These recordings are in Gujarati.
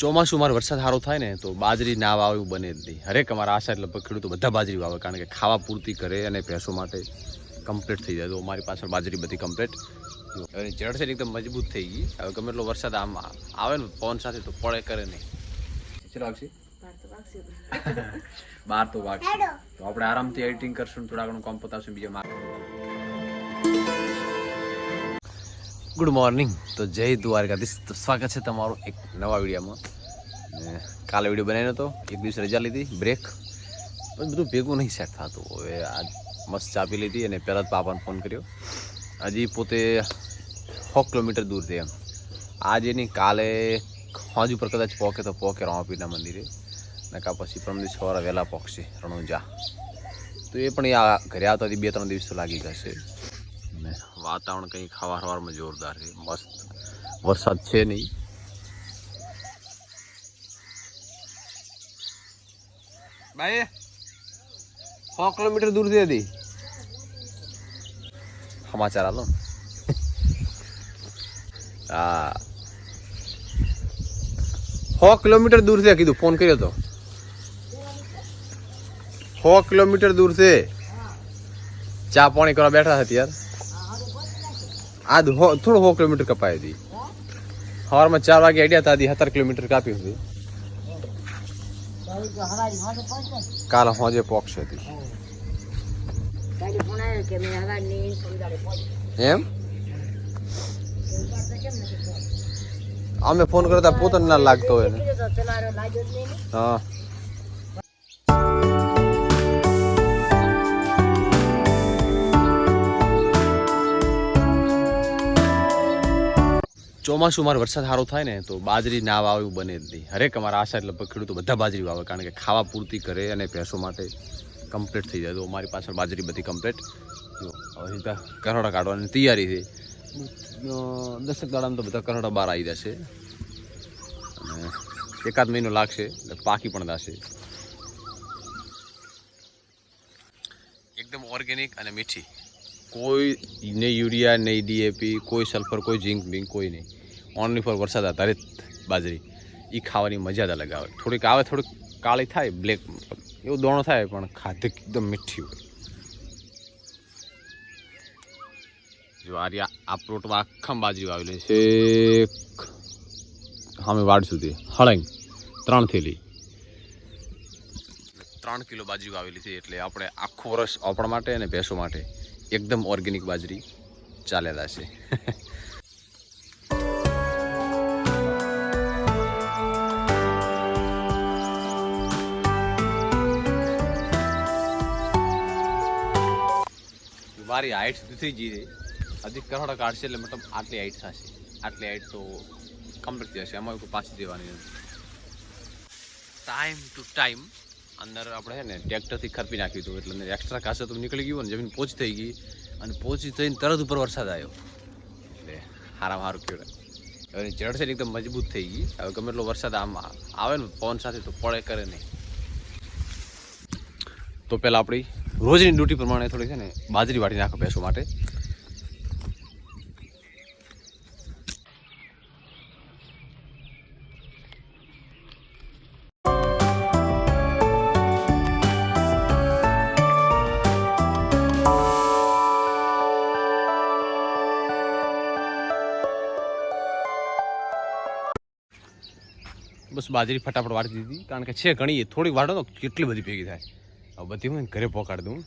ચોમાસું વરસાદ સારો થાય ને તો બાજરી ના વાવે એવું બને જ નહીં. હરેક અમારા આશા એટલે ખેડૂતો બધા બાજરી વાવે કારણ કે ખાવા પૂરતી કરે અને ભેંસો માટે કમ્પ્લીટ થઈ જાય. તો અમારી પાછળ બાજરી બધી કમ્પ્લીટ હવે જડ છે એકદમ મજબૂત થઈ ગઈ. હવે ગમે એટલો વરસાદ આમ આવે ને પવન સાથે તો પડે કરે નહીં. બાર તો વાગશે. તો આપણે આરામથી એડિટિંગ કરશું થોડા ઘણું કામ પતાવશું બીજા માર ગુડ મોર્નિંગ તો જય દ્વારકાધીશ. સ્વાગત છે તમારું એક નવા વિડીયોમાં. કાલે વીડિયો બનાવ્યો હતો. એક દિવસ રજા લીધી બ્રેક પણ બધું ભેગું નહીં સેટ થતું. હવે આજ મસ્ત ચાપી લીધી અને પહેલાં જ પાપાને ફોન કર્યો. હજી પોતે સો કિલોમીટર દૂર છે એમ. આજે નહીં કાલે હાજ ઉપર કદાચ પોકે તો પોકે રામાપીરના મંદિરે. નકા પછી પરમ દિવસ સવારે વહેલા પહોંચશે રણુજા. તો એ પણ આ ઘરે આવતા બે ત્રણ દિવસ તો લાગી જશે. વાતાવરણ કંઈ ખાવા ખાવામાં જોરદાર છે. મસ્ત. વરસાદ છે નહીં. ભાઈ સો કિલોમીટર દૂરથી હતી સમાચાર આલો. હા. સો કિલોમીટર દૂર છે કીધું. ફોન કર્યો તો. સો કિલોમીટર દૂર છે. ચા પાણી કરવા બેઠા હતા યાર આ થોડું સો કિલોમીટર કપાઈ હતી. સવારમાં ચાર વાગે અડ્યા હતા સત્તર કિલોમીટર કાપી હતી. કાલે હોજે પોક્ષ હતી એમ? અમે ફોન કરતા પોતાને ના લાગતો હોય હા. ચોમાસું મારે વરસાદ સારો થાય ને, તો બાજરી, ના વાવે એવું બને જ નહીં. હરેક અમારા આશા લગભગ ખેડૂતો બધા બાજરી વાવે, કારણ કે ખાવા પૂરતી કરે અને ભેંસો માટે કમ્પ્લીટ થઈ જાય. તો મારી પાછળ બાજરી બધી કમ્પ્લીટ જો, હવે કરોડા કાઢવાની તૈયારી છે. દસેક દાડામાં તો બધા કરોડા બહાર આવી જશે. અને એકાદ મહિનો લાગશે, એટલે પાકી પણ જશે. એકદમ ઓર્ગેનિક અને મીઠી. કોઈ નહીં યુરિયા નહીં ડીએપી કોઈ સલ્ફર કોઈ ઝીંક બિંક કોઈ નહીં. ઓનલી ફોર વરસાદ આધારિત બાજરી. એ ખાવાની મજા જ અલગ આવે. થોડીક આવે, થોડીક કાળી થાય બ્લેક એવો દોણો થાય, પણ ખાધે એકદમ મીઠી હોય. જો આ આ પ્લોટમાં આખમ બાજરી આવેલી છે સામે વાડ સુધી. હળંગ. ત્રણ થેલી. ત્રણ કિલો બાજરી વાવેલી છે, એટલે આપણે આખું વર્ષ આપણા માટે અને ભેંસો માટે. એકદમ ઓર્ગેનિક બાજરી ચાલેલા છે. મારી હાઈટ સુધી ગઈ છે. હજી કરોડો કાઢશે એટલે મતલબ આટલી હાઈટ થશે. આટલી હાઈટ તો કમ્પ્લીટ જશે એમાં કોઈ પાછી દેવાની નથી. ટાઈમ ટુ ટાઈમ અંદર આપણે છે ને ટ્રેક્ટરથી ખરપી નાખ્યું હતું એટલે અંદર એક્સ્ટ્રા કાસે તો નીકળી ગયું ને જમીન પોચ થઈ ગઈ. અને પોચી થઈને તરત ઉપર વરસાદ આવ્યો. એટલે હારામાં હારું કહેવાય હવે જળ છે એકદમ મજબૂત થઈ ગઈ. હવે ગમે એટલો વરસાદ આમ આવે ને પવન સાથે તો પડે કરે નહીં. તો પહેલાં આપણી રોજની ડ્યુટી પ્રમાણે થોડી છે ને બાજરી વાટી નાખો ભેંસો માટે. બાજરી ફટાફટ વાળી દીધી. કારણ કે છે ઘણી, થોડીક વાટો તો કેટલી બધી ભેગી થાય. બધી હું ઘરે પહોંચાડી દઉં.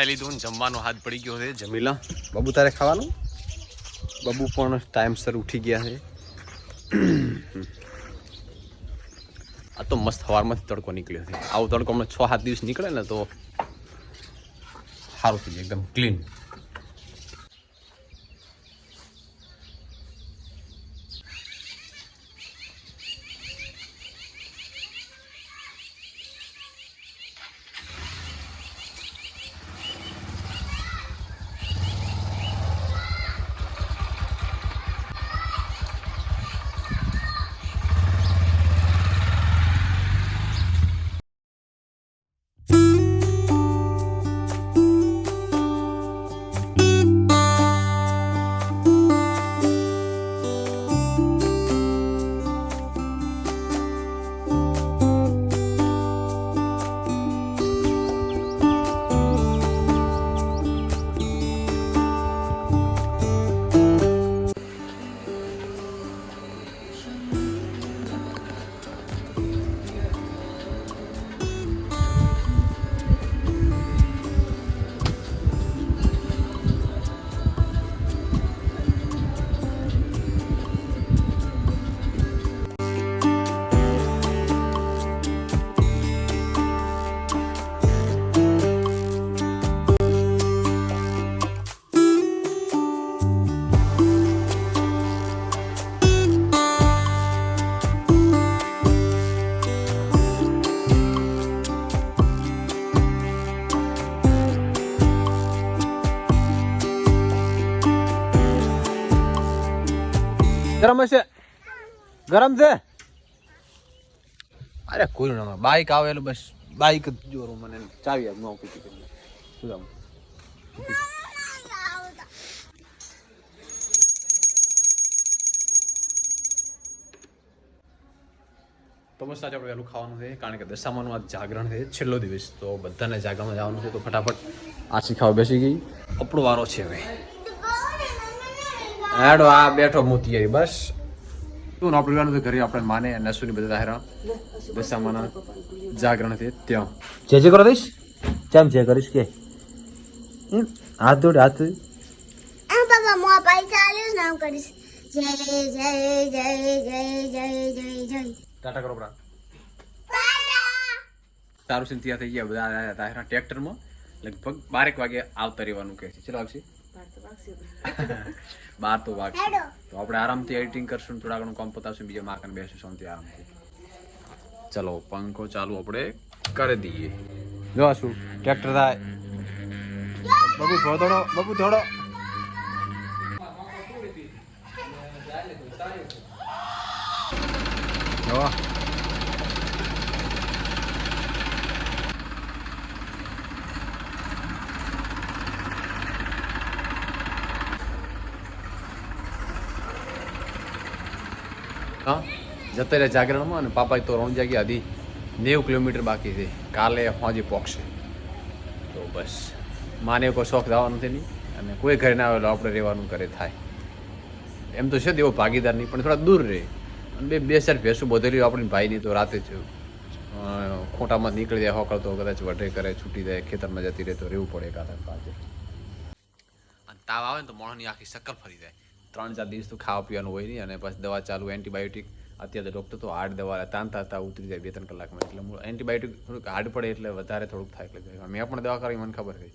બસ લીધું ને જમવાનો હાથ પડી ગયો છે. જમીલા બાબુ તારે ખાવાનું? બાબુ પણ ટાઈમસર ઉઠી ગયા છે. આ તો મસ્ત સવારમાંથી તડકો નીકળ્યો છે. આવો તડકો હમણાં છ સાત દિવસ નીકળે ને તો સારું થઈ જાય એકદમ ક્લીન ગરમ હશે? ગરમ છે? અરે કોઈ ના બાઇક આવે એટલે બસ બાઇક જ જોરું મને. ચાવી આપ નો કરી શું તો મસ્ત આજે આપણે વહેલું ખાવાનું છે કારણ કે દશામાનું આજ જાગરણ છે છેલ્લો દિવસ. તો બધાને જાગરણમાં જવાનું છે તો ફટાફટ આછી ખાવા બેસી ગઈ. આપણો વારો છે હવે. હેડો આ બેઠો મોતિયારી બસ. તું આપણે લેવાનું તો ઘરે આપણે માને નસુની બધા હેરાન દશામાના જાગરણ છે ત્યાં. જે જે કરો દઈશ? ચમ જે કરીશ કે. હમ? હાથ જોડે હાથ. જોડે. આ બાબા મો પૈસા આલ્યો નામ કરીશ. જય જય જય જય જય જય જય ટાટા કરો પ્રા તારું સિંહ ત્યાં થઈ ગયા બધા હતા ટ્રેક્ટરમાં લગભગ બારેક વાગે આવતા રહેવાનું કહે છે. ચલો આવશે. બાર તો વાગશે. તો આપણે આરામથી એડિટિંગ કરશું થોડા ઘણું કામ પતાવશું બીજા માકન બેસું શાંતિ આરામથી. ચલો પંખો ચાલુ આપણે કરી દઈએ. જો શું ટ્રેક્ટર થાય. બબુ થોડો બબુ થોડો જો હા? જતા રહ્યા જાગરણમાં અને પાપા તો રોણ જાગ્યા હતી નેવું કિલોમીટર બાકી છે. કાલે હોજી પહોંચશે તો બસ. માને કોઈ શોખ જવાનું નથી નહીં અને કોઈ ઘરે ના આવેલો, આપણે રહેવાનું ઘરે થાય. એમ તો છે તેવો ભાગીદાર નહીં, પણ થોડા દૂર રહે. અને બે બે ચાર ભેંસું બધેલી આપણી ભાઈની તો રાતે જ ખોટામાં નીકળી જાય, હોકળતો કદાચ વઢે કરે, છૂટી જાય, ખેતરમાં જતી રહે તો રહેવું પડે અને તાવ આવે ને તો મોણની આખી શક્કર ફરી જાય. ત્રણ ચાર દિવસ તો ખાવા પીવાનું હોય નહીં અને પછી દવા ચાલુ એન્ટીબાયોટિક અત્યારે ડોક્ટર તો હાર્ડ દવા તાનતા તાવ ઉતરી જાય બે ત્રણ કલાકમાં. એટલે એન્ટીબાયોટિક થોડુંક હાર્ડ પડે એટલે વધારે થોડુંક થાય. એટલે મેં પણ દવા કરી મને ખબર છે.